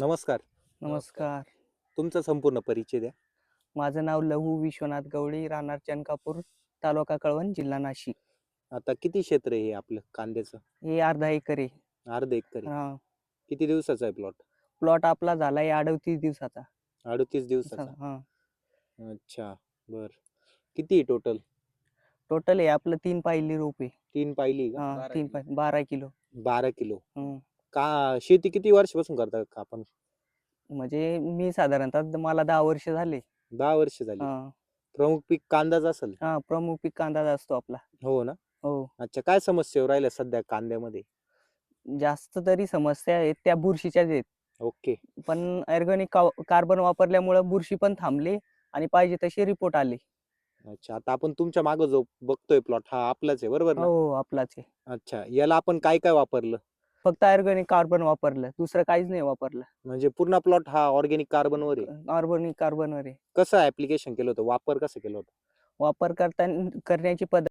नमस्कार. नमस्कार. तुमचा संपूर्ण परिचय द्या. माझं नाव लहू विश्वनाथ गवळी राहणार चनकापूर तालुका कळवण जिल्हा नाशिक. आता किती क्षेत्र आहे हे आपलं कांद्याचं? हे अर्धा एकर आहे. अर्ध एकर आहे. हा. किती दिवसाचा आहे प्लॉट? प्लॉट आपला झालाय अडतीस दिवसाचा. अडतीस दिवसाचा. हा. अच्छा बर. किती टोटल टोटल आहे आपलं तीन पाहिली रोप आहे. तीन पाहिली का? हा तीन पाय बारा किलो. बारा किलो. हम्म. का शेती किती वर्षापासून करता का आपण? म्हणजे मी साधारणतः मला दहा वर्ष झाले. दहा वर्ष झाली. हा. प्रमुख पीक कांदाच असेल. हा प्रमुख पीक कांदा असतो आपला. हो ना? हो. अच्छा काय समस्या राहिल्या सध्या कांद्यामध्ये? जास्त तरी समस्या आहेत त्या बुरशीच्याच आहेत. ओके. पण ऑर्गॅनिक कार्बन वापरल्यामुळे बुरशी पण थांबली आणि पाहिजे तसे रिपोर्ट आले. अच्छा आता आपण तुमच्या मागे जो बघतोय प्लॉट हा आपलाच आहे बरोबर ना? हो आपलाच आहे. अच्छा याला आपण काय काय वापरलं? फक्त ऑर्गॅनिक कार्बन वापरलं दुसरं काहीच नाही वापरलं. म्हणजे पूर्ण प्लॉट हा ऑर्गेनिक कार्बनवर आहे? ऑर्गॅनिक कार्बनवर आहे. कसं ऍप्लिकेशन केलं होतं? वापर कसं केलं होतं? वापर करता करण्याची पद्धत